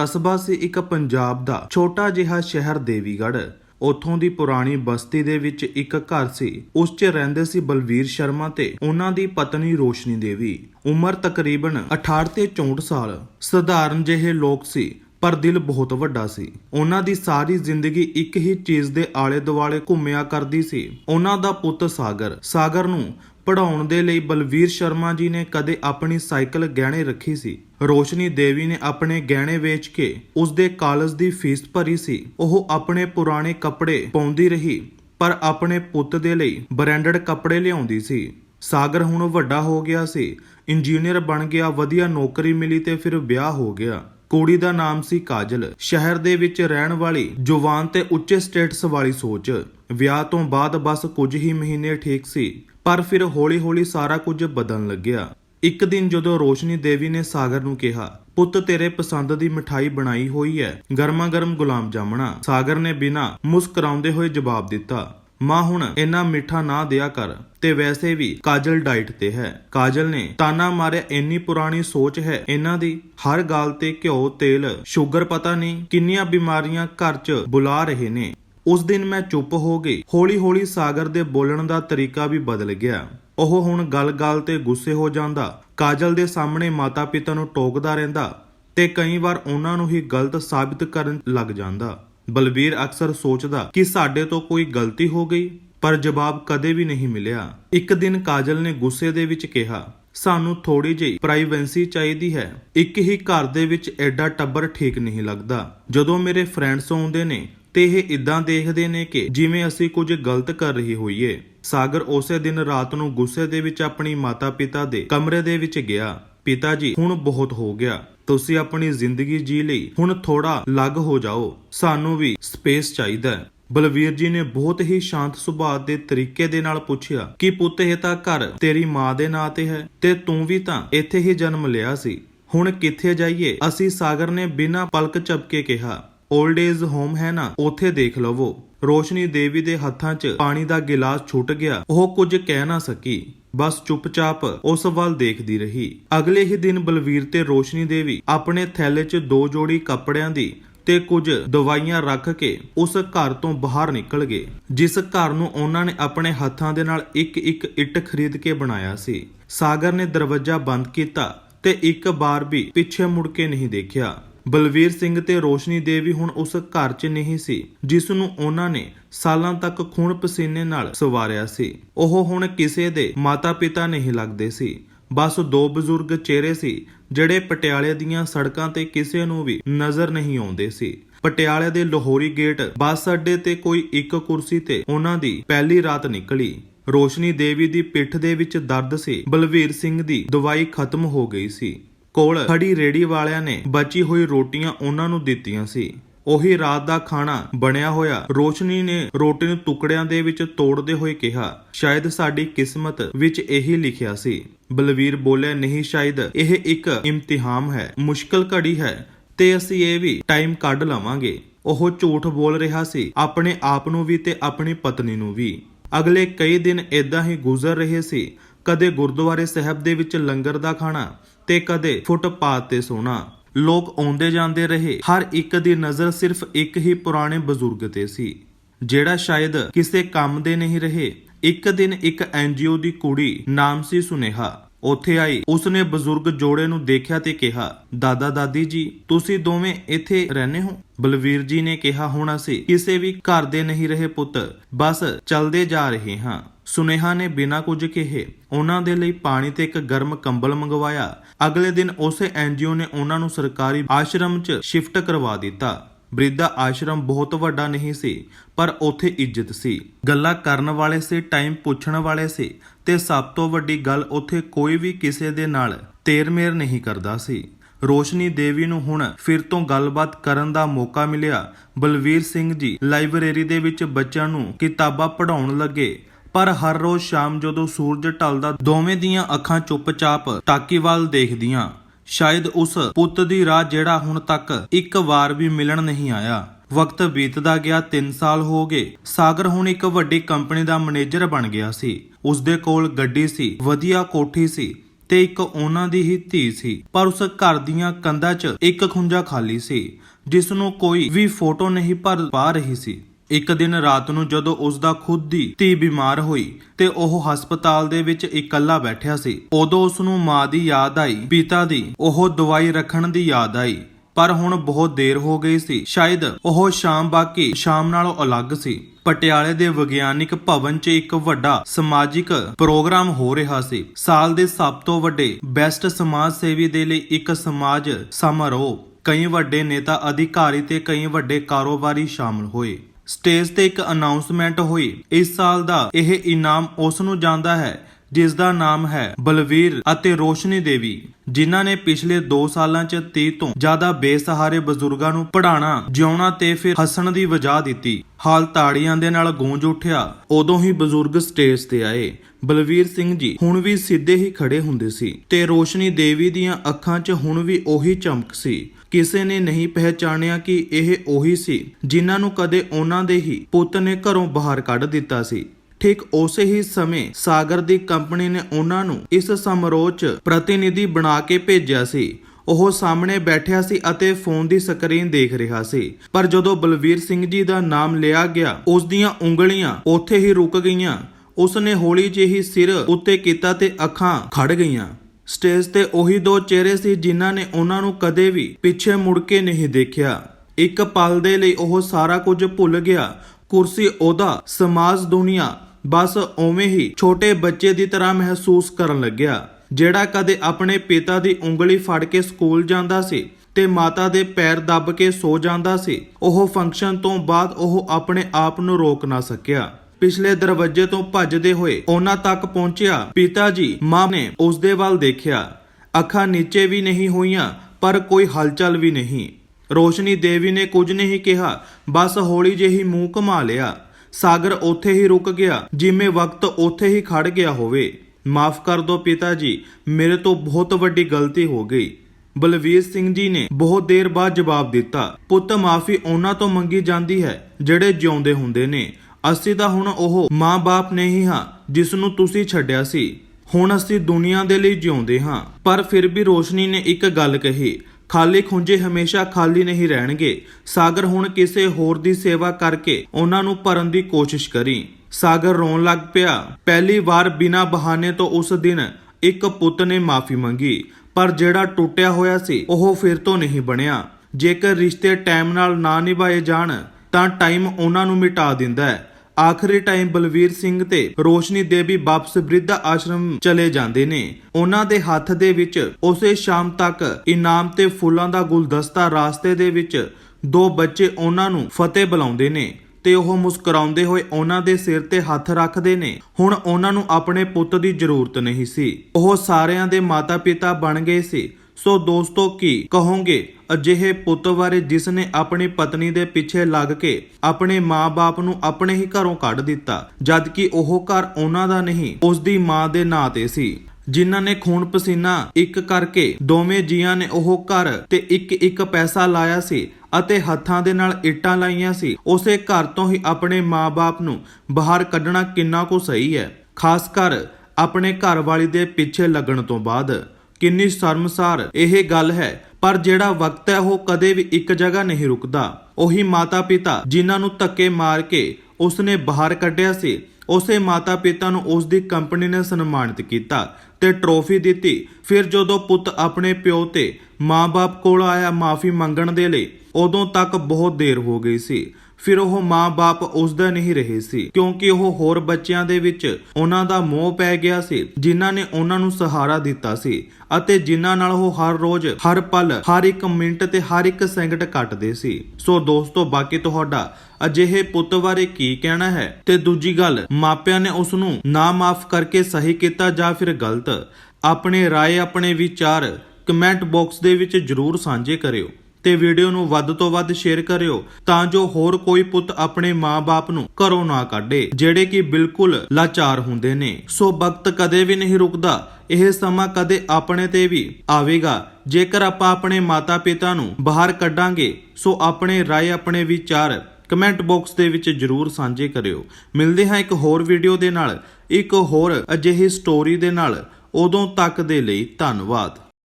ਕਸਬਾ ਸੀ ਇੱਕ ਪੰਜਾਬ ਦਾ, ਛੋਟਾ ਜਿਹਾ ਸ਼ਹਿਰ ਦੇਵੀਗੜ੍ਹ। ਉੱਥੋਂ ਦੀ ਪੁਰਾਣੀ ਬਸਤੀ ਦੇ ਵਿੱਚ ਇੱਕ ਘਰ ਸੀ। ਉਸ 'ਚ ਰਹਿੰਦੇ ਸੀ ਬਲਵੀਰ ਸ਼ਰਮਾ ਤੇ ਉਹਨਾਂ ਦੀ ਪਤਨੀ ਰੋਸ਼ਨੀ ਦੇਵੀ। ਉਮਰ ਤਕਰੀਬਨ 68 ਤੇ 64 ਸਾਲ। ਸਧਾਰਨ ਜਿਹੇ ਲੋਕ ਸੀ, ਪਰ ਦਿਲ ਬਹੁਤ ਵੱਡਾ ਸੀ। ਉਹਨਾਂ ਦੀ ਸਾਰੀ ਜ਼ਿੰਦਗੀ ਇੱਕ ਹੀ ਚੀਜ਼ ਦੇ ਆਲੇ ਦੁਆਲੇ ਘੁੰਮਿਆ ਕਰਦੀ ਸੀ। ਉਹਨਾਂ ਦਾ ਪੁੱਤ ਸਾਗਰ। ਸਾਗਰ ਨੂੰ ਪੜਾਉਣ ਦੇ ਲਈ ਬਲਵੀਰ ਸ਼ਰਮਾ ਜੀ ਨੇ ਕਦੇ ਆਪਣੀ ਸਾਈਕਲ ਗਹਿਣੇ ਰੱਖੀ ਸੀ। ਰੋਸ਼ਨੀ ਦੇਵੀ ਨੇ ਆਪਣੇ ਗਹਿਣੇ ਵੇਚ ਕੇ ਉਸ ਦੇ ਕਾਲਜ ਦੀ ਫੀਸ ਭਰੀ ਸੀ। ਉਹ ਆਪਣੇ ਪੁਰਾਣੇ ਕੱਪੜੇ ਪਾਉਂਦੀ ਰਹੀ, ਪਰ ਆਪਣੇ ਪੁੱਤ ਦੇ ਲਈ ਬ੍ਰਾਂਡਡ ਕੱਪੜੇ ਲਿਆਉਂਦੀ ਸੀ। ਸਾਗਰ ਹੁਣ ਵੱਡਾ ਹੋ ਗਿਆ ਸੀ, ਇੰਜੀਨੀਅਰ ਬਣ ਗਿਆ, ਵਧੀਆ ਨੌਕਰੀ ਮਿਲੀ ਤੇ ਫਿਰ ਵਿਆਹ ਹੋ ਗਿਆ। ਕੁੜੀ ਦਾ ਨਾਮ ਸੀ ਕਾਜਲ। ਸ਼ਹਿਰ ਦੇ ਵਿੱਚ ਰਹਿਣ ਵਾਲੀ ਜਵਾਨ ਤੇ ਉੱਚੇ ਸਟੇਟਸ ਵਾਲੀ ਸੋਚ। ਵਿਆਹ ਤੋਂ ਬਾਅਦ ਬਸ ਕੁਝ ਹੀ ਮਹੀਨੇ ਠੀਕ ਸੀ। ਪਰ ਫਿਰ ਹੌਲੀ-ਹੌਲੀ ਸਾਰਾ ਕੁਝ ਬਦਲਣ ਲੱਗਿਆ। ਇੱਕ ਦਿਨ ਜਦੋਂ ਰੋਸ਼ਨੀ ਦੇਵੀ ਨੇ ਸਾਗਰ ਨੂੰ ਕਿਹਾ, ਪੁੱਤ, ਤੇਰੇ ਪਸੰਦ ਦੀ ਮਿਠਾਈ ਬਣਾਈ ਹੋਈ ਹੈ ਗਰਮਾ-ਗਰਮ ਗੁਲਾਬ ਜਾਮਣਾ। ਸਾਗਰ ਨੇ ਬਿਨਾਂ ਮੁਸਕਰਾਉਂਦੇ ਹੋਏ ਜਵਾਬ ਦਿੱਤਾ, ਮਾਂ, ਹੁਣ ਇੰਨਾ ਮਿੱਠਾ ਨਾ ਦਿਆ ਕਰ, ਤੇ ਵੈਸੇ ਵੀ ਕਾਜਲ ਡਾਈਟ ਤੇ ਹੈ। ਕਾਜਲ ਨੇ ਤਾਨਾ ਮਾਰਿਆ ਇੰਨੀ ਪੁਰਾਣੀ ਸੋਚ ਹੈ ਇਹਨਾਂ ਦੀ। ਹਰ ਗੱਲ ਤੇ ਘਿਓ, ਤੇਲ, ਸ਼ੂਗਰ ਪਤਾ ਨਹੀਂ ਕਿੰਨੀਆਂ ਬਿਮਾਰੀਆਂ ਘਰ 'ਚ ਬੁਲਾ ਰਹੇ ਨੇ। ਉਸ ਦਿਨ ਮੈਂ ਚੁੱਪ ਹੋ ਗਈ। ਹੌਲੀ-ਹੌਲੀ ਸਾਗਰ ਦੇ ਬੋਲਣ ਦਾ ਤਰੀਕਾ ਵੀ ਬਦਲ ਗਿਆ। ਉਹ ਹੁਣ ਗੱਲ-ਗੱਲ ਤੇ ਗੁੱਸੇ ਹੋ ਜਾਂਦਾ। ਕਾਜਲ ਦੇ ਸਾਹਮਣੇ ਮਾਤਾ-ਪਿਤਾ ਨੂੰ ਟੋਕਦਾ ਰਹਿੰਦਾ ਤੇ ਕਈ ਵਾਰ ਉਹਨਾਂ ਨੂੰ ਹੀ ਗਲਤ ਸਾਬਿਤ ਕਰਨ ਲੱਗ ਜਾਂਦਾ। ਬਲਬੀਰ ਅਕਸਰ ਸੋਚਦਾ ਕਿ ਸਾਡੇ ਤੋਂ ਕੋਈ ਗਲਤੀ ਹੋ ਗਈ, ਪਰ ਜਵਾਬ ਕਦੇ ਵੀ ਨਹੀਂ ਮਿਲਿਆ। ਇੱਕ ਦਿਨ ਕਾਜਲ ਨੇ ਗੁੱਸੇ ਦੇ ਵਿੱਚ ਕਿਹਾ, ਸਾਨੂੰ ਥੋੜੀ ਜਿਹੀ ਪ੍ਰਾਈਵੇਸੀ ਚਾਹੀਦੀ ਹੈ। ਇੱਕ ਹੀ ਘਰ ਦੇ ਵਿੱਚ ਐਡਾ ਟੱਬਰ ਠੀਕ ਨਹੀਂ ਲੱਗਦਾ। ਜਦੋਂ ਮੇਰੇ ਫਰੈਂਡਸ ਆਉਂਦੇ ਨੇ ਤੇ ਇਹ ਇਦਾਂ ਦੇਖਦੇ ਨੇ ਕਿ ਜਿਵੇਂ ਅਸੀਂ ਕੁਝ ਗਲਤ ਕਰ ਰਹੀ ਹੋਈਏ। ਸਾਗਰ ਉਸੇ ਦਿਨ ਰਾਤ ਨੂੰ ਗੁੱਸੇ ਦੇ ਵਿੱਚ ਆਪਣੀ ਮਾਤਾ-ਪਿਤਾ ਦੇ ਕਮਰੇ ਦੇ ਵਿੱਚ ਗਿਆ। ਪਿਤਾ ਜੀ, ਹੁਣ ਬਹੁਤ ਹੋ ਗਿਆ। ਤੁਸੀਂ ਆਪਣੀ ਜ਼ਿੰਦਗੀ ਜੀ ਲਈ ਹੁਣ ਥੋੜਾ ਲੱਗ ਹੋ ਜਾਓ। ਸਾਨੂੰ ਵੀ ਸਪੇਸ ਚਾਹੀਦਾ ਹੈ। ਬਲਵੀਰ ਜੀ ਨੇ ਬਹੁਤ ਹੀ ਸ਼ਾਂਤ ਸੁਭਾਅ ਦੇ ਤਰੀਕੇ ਦੇ ਨਾਲ ਪੁੱਛਿਆ ਕਿ ਪੁੱਤ, ਇਹ ਤਾਂ ਘਰ ਤੇਰੀ ਮਾਂ ਦੇ ਨਾਂ ਤੇ ਹੈ ਤੇ ਤੂੰ ਵੀ ਤਾਂ ਇੱਥੇ ਹੀ ਜਨਮ ਲਿਆ ਸੀ। ਹੁਣ ਕਿੱਥੇ ਜਾਈਏ? ਅਸੀਂ ਸਾਗਰ ਨੇ ਬਿਨਾਂ ਪਲਕ ਝਪਕੇ ਕਿਹਾ। 올ਡ ਏਜ ਹੋਮ ਹੈ ਨਾ, ਉੱਥੇ ਦੇਖ ਲਵੋ। ਰੋਸ਼ਨੀ ਦੇਵੀ ਦੇ ਹੱਥਾਂ 'ਚ ਪਾਣੀ ਦਾ ਗਿਲਾਸ ਛੁੱਟ ਗਿਆ। ਉਹ ਕੁਝ ਕਹਿ ਨਾ ਸਕੀ। ਬਸ ਚੁੱਪਚਾਪ ਉਸ ਵੱਲ ਦੇਖਦੀ ਰਹੀ। ਅਗਲੇ ਹੀ ਦਿਨ ਬਲਵੀਰ ਤੇ ਰੋਸ਼ਨੀ ਦੇਵੀ ਆਪਣੇ ਥੈਲੇ 'ਚ ਦੋ ਜੋੜੀ ਕੱਪੜਿਆਂ ਦੀ ਤੇ ਕੁਝ ਦਵਾਈਆਂ ਰੱਖ ਕੇ ਉਸ ਘਰ ਤੋਂ ਬਾਹਰ ਨਿਕਲ ਗਏ। ਜਿਸ ਘਰ ਨੂੰ ਉਹਨਾਂ ਨੇ ਆਪਣੇ ਹੱਥਾਂ ਦੇ ਨਾਲ ਇੱਕ ਇੱਕ ਇੱਟ ਖਰੀਦ ਕੇ ਬਣਾਇਆ ਸੀ। ਸਾਗਰ ਨੇ ਦਰਵਾਜ਼ਾ ਬੰਦ ਕੀਤਾ ਤੇ ਇੱਕ ਵਾਰ ਵੀ ਪਿੱਛੇ ਮੁੜ ਕੇ ਨਹੀਂ ਦੇਖਿਆ। ਬਲਵੀਰ ਸਿੰਘ ਤੇ ਰੋਸ਼ਨੀ ਦੇਵੀ ਹੁਣ ਉਸ ਘਰ 'ਚ ਨਹੀਂ ਸੀ, ਜਿਸ ਨੂੰ ਉਹਨਾਂ ਨੇ ਸਾਲਾਂ ਤੱਕ ਖੂਨ ਪਸੀਨੇ ਨਾਲ ਸਵਾਰਿਆ ਸੀ। ਉਹ ਹੁਣ ਕਿਸੇ ਦੇ ਮਾਤਾ-ਪਿਤਾ ਨਹੀਂ ਲੱਗਦੇ ਸੀ। ਬਸ ਦੋ ਬਜ਼ੁਰਗ ਚਿਹਰੇ ਸੀ, ਜਿਹੜੇ ਪਟਿਆਲੇ ਦੀਆਂ ਸੜਕਾਂ ਤੇ ਕਿਸੇ ਨੂੰ ਵੀ ਨਜ਼ਰ ਨਹੀਂ ਆਉਂਦੇ ਸੀ। ਪਟਿਆਲੇ ਦੇ ਲਾਹੌਰੀ ਗੇਟ, ਬੱਸ ਅੱਡੇ ਤੇ ਕੋਈ ਇੱਕ ਕੁਰਸੀ ਤੇ ਉਹਨਾਂ ਦੀ ਪਹਿਲੀ ਰਾਤ ਨਿਕਲੀ। ਰੋਸ਼ਨੀ ਦੇਵੀ ਦੀ ਪਿੱਠ ਦੇ ਵਿੱਚ ਦਰਦ ਸੀ। ਬਲਵੀਰ ਸਿੰਘ ਦੀ ਦਵਾਈ ਖਤਮ ਹੋ ਗਈ ਸੀ। ਕੋਲ ਖੜੀ ਰੇੜੀ ਵਾਲਿਆਂ ਨੇ ਬਚੀ ਹੋਈ ਰੋਟੀਆਂ ਉਹਨਾਂ ਨੂੰ ਦਿੱਤੀਆਂ ਸੀ। ਉਹੀ ਰਾਤ ਦਾ ਖਾਣਾ ਬਣਿਆ ਹੋਇਆ। ਰੋਸ਼ਨੀ ਨੇ ਰੋਟੀ ਨੂੰ ਟੁਕੜਿਆਂ ਦੇ ਵਿੱਚ ਤੋੜਦੇ ਹੋਏ ਕਿਹਾ, ਸ਼ਾਇਦ ਸਾਡੀ ਕਿਸਮਤ ਵਿੱਚ ਇਹੀ ਲਿਖਿਆ ਸੀ। ਬਲਵੀਰ ਬੋਲਿਆ, ਨਹੀਂ ਸ਼ਾਇਦ, ਇਹ ਇੱਕ ਇਮਤਿਹਾਨ ਹੈ, ਮੁਸ਼ਕਲ ਘੜੀ ਹੈ ਤੇ ਅਸੀਂ ਇਹ ਵੀ ਟਾਈਮ ਕੱਢ ਲਵਾਂਗੇ। ਉਹ ਝੂਠ ਬੋਲ ਰਿਹਾ ਸੀ, ਆਪਣੇ ਆਪ ਨੂੰ ਵੀ ਤੇ ਆਪਣੀ ਪਤਨੀ ਨੂੰ ਵੀ। ਅਗਲੇ ਕਈ ਦਿਨ ਇਦਾਂ ਹੀ ਗੁਜ਼ਰ ਰਹੇ ਸੀ। ਕਦੇ ਗੁਰਦੁਆਰੇ ਸਾਹਿਬ ਦੇ ਵਿੱਚ ਲੰਗਰ ਦਾ ਖਾਣਾ ਤੇ ਕਦੇ ਫੁੱਟਪਾਥ ਤੇ ਸੋਣਾ। ਲੋਕ ਆਉਂਦੇ ਜਾਂਦੇ ਰਹੇ। ਹਰ ਇੱਕ ਦੀ ਨਜ਼ਰ ਸਿਰਫ ਇੱਕ ਹੀ ਪੁਰਾਣੇ ਬਜ਼ੁਰਗ ਤੇ ਸੀ, ਜਿਹੜਾ ਸ਼ਾਇਦ ਕਿਸੇ ਕੰਮ ਦੇ ਨਹੀਂ ਰਹੇ। ਇੱਕ ਦਿਨ ਇੱਕ ਐਨਜੀਓ ਦੀ ਕੁੜੀ ਨਾਮ ਸੀ ਸੁਨੇਹਾ। ਉੱਥੇ ਆਈ। ਉਸਨੇ ਬਜ਼ੁਰਗ ਜੋੜੇ ਨੂੰ ਦੇਖਿਆ ਤੇ ਕਿਹਾ, ਦਾਦਾ, ਦਾਦੀ ਜੀ, ਤੁਸੀਂ ਦੋਵੇਂ ਇੱਥੇ ਰਹਿੰਦੇ ਹੋ? ਬਲਵੀਰ ਜੀ ਨੇ ਕਿਹਾ, ਹੋਣਾ ਸੀ। ਕਿਸੇ ਵੀ ਘਰ ਦੇ ਨਹੀਂ ਰਹੇ ਪੁੱਤ। ਬਸ ਚੱਲਦੇ ਜਾ ਰਹੇ ਹਾਂ। ਸੁਨੇਹਾ ਨੇ ਬਿਨਾਂ ਕੁਝ ਕਹੇ ਉਹਨਾਂ ਦੇ ਲਈ ਪਾਣੀ ਤੇ ਇੱਕ ਗਰਮ ਕੰਬਲ ਮੰਗਵਾਇਆ। ਅਗਲੇ ਦਿਨ ਉਸੇ ਐਨਜੀਓ ਨੇ ਉਹਨਾਂ ਨੂੰ ਸਰਕਾਰੀ ਆਸ਼ਰਮ 'ਚ ਸ਼ਿਫਟ ਕਰਵਾ ਦਿੱਤਾ। ਬ੍ਰਿਧਾ ਆਸ਼ਰਮ ਬਹੁਤ ਵੱਡਾ ਨਹੀਂ ਸੀ, ਪਰ ਉੱਥੇ ਇੱਜ਼ਤ ਸੀ। ਗੱਲਾਂ ਕਰਨ ਵਾਲੇ ਸੀ, ਟਾਈਮ ਪੁੱਛਣ ਵਾਲੇ ਸੀ ਤੇ ਸਭ ਤੋਂ ਵੱਡੀ ਗੱਲ ਉੱਥੇ ਕੋਈ ਵੀ ਕਿਸੇ ਦੇ ਨਾਲ ਤੇਰਮੇਰ ਨਹੀਂ ਕਰਦਾ ਸੀ। ਰੋਸ਼ਨੀ ਦੇਵੀ ਨੂੰ ਹੁਣ ਫਿਰ ਤੋਂ ਗੱਲਬਾਤ ਕਰਨ ਦਾ ਮੌਕਾ ਮਿਲਿਆ। ਬਲਵੀਰ ਸਿੰਘ ਜੀ ਲਾਇਬ੍ਰੇਰੀ ਦੇ ਵਿੱਚ ਬੱਚਿਆਂ ਨੂੰ ਕਿਤਾਬਾਂ ਪੜ੍ਹਾਉਣ ਲੱਗੇ। ਪਰ ਹਰ ਰੋਜ਼ ਸ਼ਾਮ ਜਦੋਂ ਸੂਰਜ ਢਲਦਾ, ਦੋਵੇਂ ਦੀਆਂ ਅੱਖਾਂ ਚੁੱਪਚਾਪ ਟਾਕੀ ਵੱਲ ਦੇਖਦੀਆਂ। ਸ਼ਾਇਦ ਉਸ ਪੁੱਤ ਦੀ ਰਾਹ ਜਿਹੜਾ ਹੁਣ ਤੱਕ ਇੱਕ ਵਾਰ ਵੀ ਮਿਲਣ ਨਹੀਂ ਆਇਆ। ਵਕਤ ਬੀਤਦਾ ਗਿਆ 3 ਸਾਲ ਹੋ ਗਏ। ਸਾਗਰ ਹੁਣ ਇੱਕ ਵੱਡੀ ਕੰਪਨੀ ਦਾ ਮੈਨੇਜਰ ਬਣ ਗਿਆ ਸੀ। ਉਸ ਦੇ ਕੋਲ ਗੱਡੀ ਸੀ, ਵਧੀਆ ਕੋਠੀ ਸੀ ਤੇ ਇੱਕ ਉਹਨਾਂ ਦੀ ਹੀ ਧੀ ਸੀ। ਪਰ ਉਸ ਘਰ ਦੀਆਂ ਕੰਧਾਂ 'ਚ ਇੱਕ ਖੁੰਝਾ ਖਾਲੀ ਸੀ, ਜਿਸ ਨੂੰ ਕੋਈ ਵੀ ਫੋਟੋ ਨਹੀਂ ਭਰ ਪਾ ਰਹੀ ਸੀ। ਇੱਕ ਦਿਨ ਰਾਤ ਨੂੰ ਜਦੋਂ ਉਸ ਦਾ ਖੁਦ ਦੀ ਧੀ ਬਿਮਾਰ ਹੋਈ ਤੇ ਉਹ ਹਸਪਤਾਲ ਦੇ ਵਿੱਚ ਇਕੱਲਾ ਬੈਠਿਆ ਸੀ, ਉਦੋਂ ਉਸ ਨੂੰ ਮਾਂ ਦੀ ਯਾਦ ਆਈ, ਪਿਤਾ ਦੀ, ਉਹ ਦਵਾਈ ਰੱਖਣ ਦੀ ਯਾਦ ਆਈ। ਪਰ ਹੁਣ ਬਹੁਤ ਦੇਰ ਹੋ ਗਈ ਸੀ, ਸ਼ਾਇਦ ਉਹ ਸ਼ਾਮ ਬਾਕੀ ਸ਼ਾਮ ਨਾਲੋਂ ਅਲੱਗ ਸੀ। ਪਟਿਆਲੇ ਦੇ ਵਿਗਿਆਨਿਕ ਭਵਨ 'ਚ ਇੱਕ ਵੱਡਾ ਸਮਾਜਿਕ ਪ੍ਰੋਗਰਾਮ ਹੋ ਰਿਹਾ ਸੀ। ਸਾਲ ਦੇ ਸਭ ਤੋਂ ਵੱਡੇ ਬੈਸਟ ਸਮਾਜ ਸੇਵੀ ਦੇ ਲਈ ਇੱਕ ਸਮਾਜ ਸਮਾਰੋਹ। ਕਈ ਵੱਡੇ ਨੇਤਾ ਅਧਿਕਾਰੀ ਤੇ ਕਈ ਵੱਡੇ ਕਾਰੋਬਾਰੀ ਸ਼ਾਮਲ ਹੋਏ। ਸਟੇਜ ਤੇ ਇੱਕ ਅਨਾਉਂਸਮੈਂਟ ਹੋਈ। ਇਸ ਸਾਲ ਦਾ ਇਹ ਇਨਾਮ ਉਸ ਨੂੰ ਜਾਂਦਾ ਹੈ, ਜਿਸ ਦਾ ਨਾਮ ਹੈ ਬਲਵੀਰ ਅਤੇ ਰੋਸ਼ਨੀ ਦੇਵੀ, ਜਿਨ੍ਹਾਂ ਨੇ ਪਿਛਲੇ 2 ਸਾਲਾਂ 'ਚ 30 ਤੋਂ ਜ਼ਿਆਦਾ ਬੇਸਹਾਰੇ ਬਜ਼ੁਰਗਾਂ ਨੂੰ ਪੜਾਉਣਾ ਜਿਉਣਾ ਤੇ ਫਿਰ ਹੱਸਣ ਦੀ ਵਜ੍ਹਾ ਦਿੱਤੀ। ਹਾਲ ਤਾੜੀਆਂ ਦੇ ਨਾਲ ਗੂੰਜ ਉੱਠਿਆ। ਉਦੋਂ ਹੀ ਬਜ਼ੁਰਗ ਸਟੇਜ ਤੇ ਆਏ। ਬਲਵੀਰ ਸਿੰਘ ਜੀ ਹੁਣ ਵੀ ਸਿੱਧੇ ਹੀ ਖੜੇ ਹੁੰਦੇ ਸੀ ਤੇ ਰੋਸ਼ਨੀ ਦੇਵੀ ਦੀਆਂ ਅੱਖਾਂ 'ਚ ਹੁਣ ਵੀ ਉਹੀ ਚਮਕ ਸੀ। ਕਿਸੇ ਨੇ ਨਹੀਂ ਪਹਿਚਾਣਿਆ ਕਿ ਇਹ ਉਹੀ ਸੀ, ਜਿਨ੍ਹਾਂ ਨੂੰ ਕਦੇ ਉਹਨਾਂ ਦੇ ਹੀ ਪੁੱਤ ਨੇ ਘਰੋਂ ਬਾਹਰ ਕੱਢ ਦਿੱਤਾ ਸੀ। ਠੀਕ ਉਸੇ ਹੀ ਸਮੇਂ ਸਾਗਰ ਦੀ ਕੰਪਨੀ ਨੇ ਉਹਨਾਂ ਨੂੰ ਇਸ ਸਮਾਰੋਹ 'ਚ ਪ੍ਰਤੀਨਿਧੀ ਬਣਾ ਕੇ ਭੇਜਿਆ ਸੀ। ਉਹ ਸਾਹਮਣੇ ਬੈਠਿਆ ਸੀ ਅਤੇ ਫੋਨ ਦੀ ਸਕਰੀਨ ਦੇਖ ਰਿਹਾ ਸੀ। ਪਰ ਜਦੋਂ ਬਲਵੀਰ ਸਿੰਘ ਜੀ ਦਾ ਨਾਮ ਲਿਆ ਗਿਆ, ਉਸ ਦੀਆਂ ਉਂਗਲੀਆਂ ਉੱਥੇ ਹੀ ਰੁਕ ਗਈਆਂ। ਉਸ ਨੇ ਹੌਲੀ ਜਿਹੀ ਸਿਰ ਉੱਤੇ ਕੀਤਾ ਤੇ ਅੱਖਾਂ ਖੜ ਗਈਆਂ। ਸਟੇਜ ਤੇ ਉਹੀ ਦੋ ਚਿਹਰੇ ਸੀ ਜਿਨ੍ਹਾਂ ਨੇ ਉਹਨਾਂ ਨੂੰ ਕਦੇ ਵੀ ਪਿੱਛੇ ਮੁੜ ਕੇ ਨਹੀਂ ਦੇਖਿਆ। ਇੱਕ ਪਲ ਦੇ ਲਈ ਉਹ ਸਾਰਾ ਕੁਝ ਭੁੱਲ ਗਿਆ। ਕੁਰਸੀ, ਉਹਦਾ ਸਮਾਜ ਦੁਨੀਆ ਬਸ ਉਵੇਂ ਹੀ ਛੋਟੇ ਬੱਚੇ ਦੀ ਤਰ੍ਹਾਂ ਮਹਿਸੂਸ ਕਰਨ ਲੱਗਿਆ, ਜਿਹੜਾ ਕਦੇ ਆਪਣੇ ਪਿਤਾ ਦੀ ਉਂਗਲੀ ਫੜ ਕੇ ਸਕੂਲ ਜਾਂਦਾ ਸੀ ਤੇ ਮਾਤਾ ਦੇ ਪੈਰ ਦੱਬ ਕੇ ਸੋ ਜਾਂਦਾ ਸੀ। ਉਹ ਫੰਕਸ਼ਨ ਤੋਂ ਬਾਅਦ ਉਹ ਆਪਣੇ ਆਪ ਨੂੰ ਰੋਕ ਨਾ ਸਕਿਆ। ਪਿਛਲੇ ਦਰਵਾਜ਼ੇ ਤੋਂ ਭੱਜਦੇ ਹੋਏ ਉਹਨਾਂ ਤੱਕ ਪਹੁੰਚਿਆ। ਪਿਤਾ ਜੀ, ਮਾਂ ਨੇ ਉਸ ਦੇ ਵੱਲ ਦੇਖਿਆ। ਅੱਖਾਂ ਨੀਚੇ ਵੀ ਨਹੀਂ ਹੋਈਆਂ, ਪਰ ਕੋਈ ਹਲਚਲ ਵੀ ਨਹੀਂ। ਰੋਸ਼ਨੀ ਦੇਵੀ ਨੇ ਕੁਝ ਨਹੀਂ ਕਿਹਾ, ਬਸ ਹੌਲੀ ਜਿਹੀ ਮੂੰਹ ਘੁਮਾ ਲਿਆ। ਸਾਗਰ ਉੱਥੇ ਹੀ ਰੁਕ ਗਿਆ, ਜਿਵੇਂ ਵਕਤ ਉੱਥੇ ਹੀ ਖੜ ਗਿਆ ਹੋਵੇ। ਮਾਫ ਕਰ ਦਿਓ ਪਿਤਾ ਜੀ, ਮੇਰੇ ਤੋਂ ਬਹੁਤ ਵੱਡੀ ਗਲਤੀ ਹੋ ਗਈ। ਬਲਵੀਰ ਸਿੰਘ ਜੀ ਨੇ ਬਹੁਤ ਦੇਰ ਬਾਅਦ ਜਵਾਬ ਦਿੱਤਾ। ਪੁੱਤ, ਮਾਫੀ ਉਹਨਾਂ ਤੋਂ ਮੰਗੀ ਜਾਂਦੀ ਹੈ, ਜਿਹੜੇ ਜਿਉਂਦੇ ਹੁੰਦੇ ਨੇ। ਅਸੀਂ ਤਾਂ ਹੁਣ ਉਹ ਮਾਂ-ਬਾਪ ਨਹੀਂ ਹਾਂ ਜਿਸ ਨੂੰ ਤੁਸੀਂ ਛੱਡਿਆ ਸੀ। ਹੁਣ ਅਸੀਂ ਦੁਨੀਆ ਦੇ ਲਈ ਜਿਉਂਦੇ ਹਾਂ। ਪਰ ਫਿਰ ਵੀ ਰੋਸ਼ਨੀ ਨੇ ਇੱਕ ਗੱਲ ਕਹੀ, ਖਾਲੀ ਖੁੰਝੇ ਹਮੇਸ਼ਾ ਖਾਲੀ ਨਹੀਂ ਰਹਿਣਗੇ। ਸਾਗਰ ਹੁਣ ਕਿਸੇ ਹੋਰ ਦੀ ਸੇਵਾ ਕਰਕੇ ਉਹਨਾਂ ਨੂੰ ਭਰਨ ਦੀ ਕੋਸ਼ਿਸ਼ ਕਰੀ। ਸਾਗਰ ਰੋਣ ਲੱਗ ਪਿਆ। ਪਹਿਲੀ ਵਾਰ ਬਿਨਾਂ ਬਹਾਨੇ ਤੋਂ ਉਸ ਦਿਨ ਇੱਕ ਪੁੱਤ ਨੇ ਮਾਫੀ ਮੰਗੀ, ਪਰ ਜਿਹੜਾ ਟੁੱਟਿਆ ਹੋਇਆ ਸੀ, ਉਹ ਫਿਰ ਤੋਂ ਨਹੀਂ ਬਣਿਆ। ਜੇਕਰ ਰਿਸ਼ਤੇ ਟਾਈਮ ਨਾਲ ਨਾ ਨਿਭਾਏ ਜਾਣ, ਤਾਂ ਟਾਈਮ ਉਹਨਾਂ ਨੂੰ ਮਿਟਾ ਦਿੰਦਾ ਹੈ। ਆਖਰੀ ਟਾਈਮ ਬਲਵੀਰ ਸਿੰਘ ਤੇ ਰੋਸ਼ਨੀ ਦੇਵੀ ਵਾਪਸ ਬ੍ਰਿਧਾ ਆਸ਼ਰਮ ਚਲੇ ਜਾਂਦੇ ਨੇ। ਉਹਨਾਂ ਦੇ ਹੱਥ ਦੇ ਵਿੱਚ ਉਸੇ ਸ਼ਾਮ ਤੱਕ ਇਨਾਮ ਤੇ ਫੁੱਲਾਂ ਦਾ ਗੁਲਦਸਤਾ ਰਾਸਤੇ ਦੇ ਵਿੱਚ ਦੋ ਬੱਚੇ ਉਹਨਾਂ ਨੂੰ ਫਤਿਹ ਬੁਲਾਉਂਦੇ ਨੇ ਤੇ ਉਹ ਮੁਸਕਰਾਉਂਦੇ ਹੋਏ ਉਹਨਾਂ ਦੇ ਸਿਰ ਤੇ ਹੱਥ ਰੱਖਦੇ ਨੇ। ਹੁਣ ਉਹਨਾਂ ਨੂੰ ਆਪਣੇ ਪੁੱਤ ਦੀ ਜ਼ਰੂਰਤ ਨਹੀਂ ਸੀ। ਉਹ ਸਾਰਿਆਂ ਦੇ ਮਾਤਾ-ਪਿਤਾ ਬਣ ਗਏ ਸੀ। ਸੋ ਦੋਸਤੋ ਕੀ ਕਹੋਗੇ? ਅਜਿਹੇ ਪੁੱਤ ਬਾਰੇ ਜਿਸ ਨੇ ਆਪਣੀ ਪਤਨੀ ਦੇ ਪਿੱਛੇ ਲੱਗ ਕੇ ਆਪਣੇ ਮਾਂ-ਬਾਪ ਨੂੰ ਆਪਣੇ ਹੀ ਘਰੋਂ ਕੱਢ ਦਿੱਤਾ, ਜਦ ਉਹ ਘਰ ਉਹਨਾਂ ਦਾ ਨਹੀਂ ਉਸ ਦੀ ਮਾਂ ਦੇ ਨਾਂ ਤੇ ਸੀ। ਜਿਨ੍ਹਾਂ ਨੇ ਖੂਨ ਪਸੀਨਾ ਇੱਕ ਕਰਕੇ ਦੋਵੇਂ ਜੀਆਂ ਨੇ ਉਹ ਘਰ ਤੇ ਇੱਕ ਇੱਕ ਪੈਸਾ ਲਾਇਆ ਸੀ ਅਤੇ ਹੱਥਾਂ ਦੇ ਨਾਲ ਇੱਟਾਂ ਲਾਈਆਂ ਸੀ। ਉਸੇ ਘਰ ਤੋਂ ਹੀ ਆਪਣੇ ਮਾਂ-ਬਾਪ ਨੂੰ ਬਾਹਰ ਕੱਢਣਾ ਕਿੰਨਾ ਕੁ ਸਹੀ ਹੈ, ਖਾਸ ਕਰ ਆਪਣੇ ਘਰ ਵਾਲੀ ਦੇ ਪਿੱਛੇ ਲੱਗਣ ਤੋਂ ਬਾਅਦ। ਕਿੰਨੀ ਸ਼ਰਮਸਾਰ ਇਹ ਗੱਲ ਹੈ, ਪਰ ਜਿਹੜਾ ਵਕਤ ਹੈ ਉਹ ਕਦੇ ਵੀ ਇੱਕ ਜਗ੍ਹਾ ਨਹੀਂ ਰੁਕਦਾ। ਉਹੀ ਮਾਤਾ-ਪਿਤਾ ਜਿਨ੍ਹਾਂ ਨੂੰ ਧੱਕੇ ਮਾਰ ਕੇ ਉਸਨੇ ਬਾਹਰ ਕੱਢਿਆ ਸੀ, ਉਸੇ ਮਾਤਾ-ਪਿਤਾ ਨੂੰ ਉਸ ਦੀ ਕੰਪਨੀ ਨੇ ਸਨਮਾਨਿਤ ਕੀਤਾ ਤੇ ਟਰੋਫੀ ਦਿੱਤੀ। ਫਿਰ ਜਦੋਂ ਪੁੱਤ ਆਪਣੇ ਪਿਓ ਤੇ ਮਾਂ-ਬਾਪ ਕੋਲ ਆਇਆ, ਮਾਫੀ ਮੰਗਣ ਦੇ ਲਈ ਉਦੋਂ ਤੱਕ ਬਹੁਤ ਦੇਰ ਹੋ ਗਈ ਸੀ। ਫਿਰ ਉਹ ਮਾਂ-ਬਾਪ ਉਸ ਦਾ ਨਹੀਂ ਰਹੇ ਸੀ, ਕਿਉਂਕਿ ਉਹ ਹੋਰ ਬੱਚਿਆਂ ਦੇ ਵਿੱਚ ਉਹਨਾਂ ਦਾ ਮੋਹ ਪੈ ਗਿਆ ਸੀ, ਜਿਨ੍ਹਾਂ ਨੇ ਉਹਨਾਂ ਨੂੰ ਸਹਾਰਾ ਦਿੱਤਾ ਸੀ ਅਤੇ ਜਿਨ੍ਹਾਂ ਨਾਲ ਉਹ ਹਰ ਰੋਜ਼, ਹਰ ਪਲ, ਹਰ ਇੱਕ ਮਿੰਟ ਤੇ ਹਰ ਇੱਕ ਸੈਕਿੰਡ ਕੱਟਦੇ ਸੀ। ਸੋ ਦੋਸਤੋ, ਬਾਕੀ ਤੁਹਾਡਾ ਅਜਿਹੇ ਪੁੱਤ ਬਾਰੇ ਕੀ ਕਹਿਣਾ ਹੈ? ਤੇ ਦੂਜੀ ਗੱਲ, ਮਾਪਿਆਂ ਨੇ ਉਸ ਨੂੰ ਨਾ ਮਾਫ ਕਰਕੇ ਸਹੀ ਕੀਤਾ ਜਾਂ ਫਿਰ ਗਲਤ? ਆਪਣੇ ਰਾਏ, ਆਪਣੇ ਵਿਚਾਰ ਕਮੈਂਟ ਬਾਕਸ ਦੇ ਵਿੱਚ ਜਰੂਰ ਸਾਂਝੇ ਕਰਿਓ। ਤੇ ਵੀਡੀਓ ਨੂੰ ਵੱਧ ਤੋਂ ਵੱਧ ਸ਼ੇਅਰ ਕਰਿਓ ਤਾਂ ਜੋ ਹੋਰ ਕੋਈ ਪੁੱਤ ਆਪਣੇ ਮਾਂ-ਬਾਪ ਨੂੰ ਘਰੋਂ ਨਾ ਕੱਢੇ, ਜਿਹੜੇ ਕਿ ਬਿਲਕੁਲ ਲਾਚਾਰ ਹੁੰਦੇ ਨੇ। ਸੋ ਵਕਤ ਕਦੇ ਵੀ ਨਹੀਂ ਰੁਕਦਾ, ਇਹ ਸਮਾਂ ਕਦੇ ਆਪਣੇ ਤੇ ਵੀ ਆਵੇਗਾ। ਜੇਕਰ ਆਪਾਂ ਆਪਣੇ ਮਾਤਾ-ਪਿਤਾ ਨੂੰ ਬਾਹਰ ਕੱਢਾਂਗੇ, ਸੋ ਆਪਣੇ ਰਾਏ, ਆਪਣੇ ਵਿਚਾਰ ਕਮੈਂਟ ਬਾਕਸ ਦੇ ਵਿੱਚ ਜਰੂਰ ਸਾਂਝੇ ਕਰਿਓ। ਮਿਲਦੇ ਹਾਂ ਇੱਕ ਹੋਰ ਵੀਡੀਓ ਦੇ ਨਾਲ। ਇੱਕ ਹੋਰ ਅਜਿਹੀ ਸਟੋਰੀ ਦੇ ਨਾਲ। ਉਦੋਂ ਤੱਕ ਦੇ ਲਈ ਧੰਨਵਾਦ।